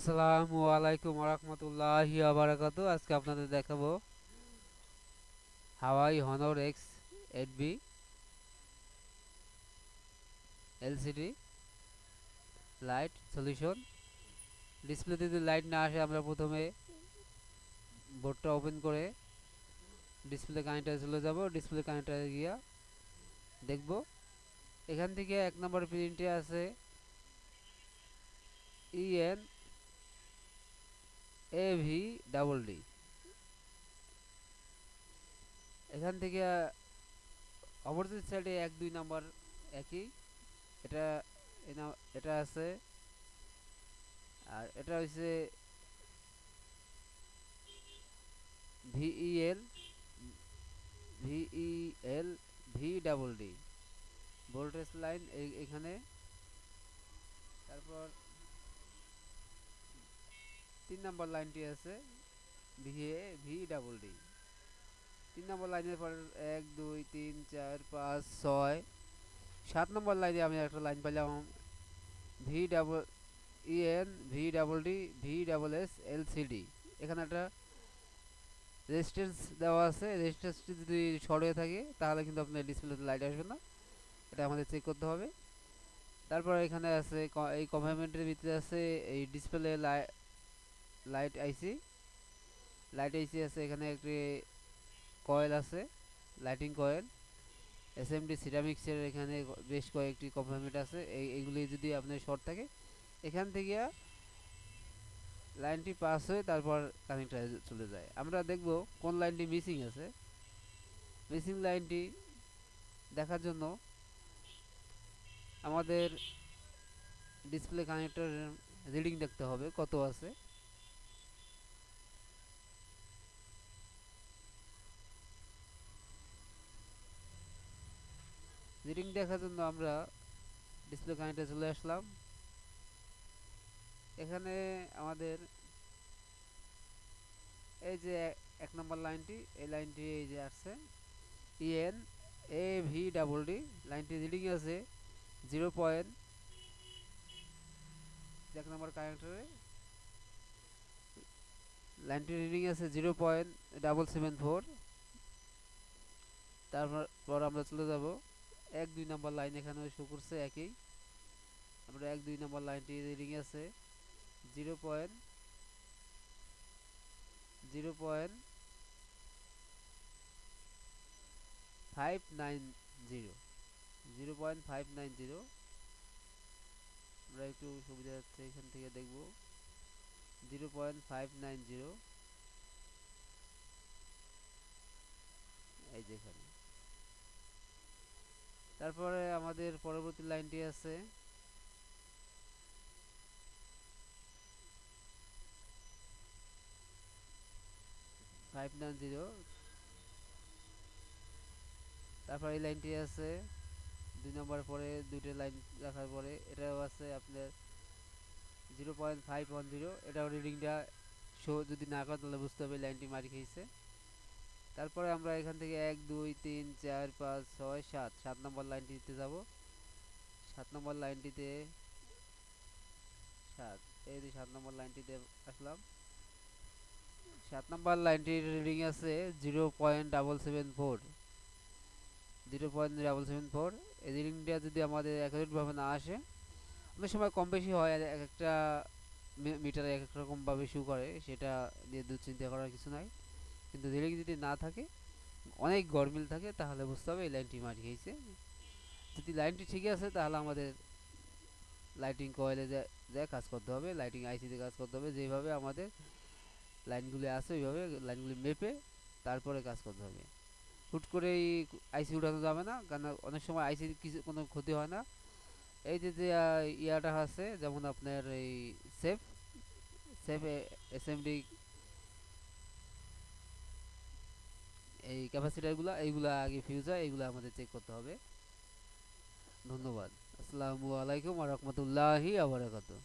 আসসালামু আলাইকুম রহমতুল্লাহি আবরাকাত আজকে আপনাদের দেখাবো Huawei Honor X eight B LCD light solution. ডিসপ্লেতে যদি লাইট না আসে, আমরা প্রথমে বোর্ডটা ওপেন করে ডিসপ্লে কানেক্টারে চলে যাব। ডিসপ্লে কানেক্টারে গিয়া দেখব। এখান থেকে এক নম্বর প্রিন্টে আছে EN A V double D এখান থেকে অপোজিট সাইডে এক, দুই নাম্বার একই। এটা এটা আছে। আর এটা হচ্ছে VEL VEL V double D voltage line এখানে। তারপর তিন নম্বর লাইনটি আছে ভিএ ভি ডাবল ডি তিন নম্বর লাইনের পর এক, দুই, তিন, চার, পাঁচ, ছয়। সাত নম্বর লাইনে আমি একটা লাইন পাইলাম V double EN V double D V double S L C D এখানে একটা রেজিস্ট্যান্স দেওয়া আছে রেজিস্ট্যান্সটি যদি শর্ট হয়ে থাকে, তাহলে কিন্তু আপনার ডিসপ্লেতে লাইট আসবে না। এটা আমাদের চেক করতে হবে। তারপর এখানে আছে এই কম্পার্টমেন্টের ভিতরে আছে, এই display light IC. Light IC আছে, এখানে একটি কয়েল আছে, লাইটিং কয়েল। এসএমডি সিরামিক্সের এখানে বেশ কয়েকটি কম্পার্টমেন্ট আছে, এই, এইগুলি যদি আপনার শর্ট থাকে। এখান থেকে লাইনটি পাস হয়ে তারপর কানেক্টারে চলে যায়। আমরা দেখব কোন লাইনটি মিসিং আছে। মিসিং লাইনটি দেখার জন্য আমাদের ডিসপ্লে কানেক্টর রিডিং দেখতে হবে, কত আছে। রিডিং দেখার জন্য আমরা ডিসপ্লে কানেক্টে চলে আসলাম। এখানে আমাদের এই যে এক নম্বর লাইনটি, এই লাইনটি এই যে আসছে। EN A V double D লাইনটি রিডিং আছে জিরো পয়েন্ট এক নম্বর কানেক্টরে লাইনটি রিডিং আছে zero point double seven four তারপর আমরা চলে যাব। এক, দুই নম্বর লাইন এখানে শো করছে একই। আমরা এক, দুই নম্বর লাইনটি রিডিং আছে। Zero point zero point five nine zero zero point five nine zero আমরা একটু সুবিধা যাচ্ছে এখান থেকে দেখব। Zero point five nine zero এই যেখানে তারপরে আমাদের পরবর্তী লাইনটি আছে। ফাইভ নাইন জিরো তারপর এই লাইনটি আছে। দুই নম্বর পরে দুইটা লাইন রাখার পরে এটাও আছে আপনার zero point five one zero এটাও রিডিংটা শো যদি না করে তাহলে বুঝতে হবে লাইনটি মারি খেয়েছে। তারপরে আমরা এখান থেকে এক, দুই, তিন, চার, পাঁচ, ছয়, সাত। সাত নম্বর লাইনটিতে যাব। সাত নম্বর লাইনটিতে সাত। এই যে সাত নম্বর লাইনটিতে আসলাম। সাত নম্বর লাইনটির রিডিং আছে zero point double seven four. Zero point double seven four. এই রিডিংটা যদি আমাদের অ্যাকুরেটভাবে না আসে, অনেক সময় কম বেশি হয় এক একটা মিটারে এক এক রকমভাবে শু করে, সেটা নিয়ে দুশ্চিন্তা করার কিছু নাই। কিন্তু রিডিং যদি না থাকে, অনেক গরমিল থাকে, তাহলে বুঝতে হবে এই লাইনটি মারি খেয়েছে। যদি লাইনটি ঠিক আছে, তাহলে আমাদের লাইটিং কয়েলে যায় কাজ করতে হবে লাইটিং আইসিতে কাজ করতে হবে, যেভাবে আমাদের লাইনগুলি আছে, ওইভাবে লাইনগুলি মেপে তারপরে কাজ করতে হবে। হুট করে এই আইসি উঠানো যাবে না কারণ অনেক সময় আইসির কিছু কোনো ক্ষতি হয় না। এই যে যে ইয়াটা আছে, যেমন আপনার এই সেফ সেফ এসএমডি এই ক্যাপাসিটারগুলো এইগুলা আগে ফিউজ হয়, এইগুলো আমাদের চেক করতে হবে। ধন্যবাদ। আসসালামু আলাইকুম রহমতুল্লাহি আবরাকাতু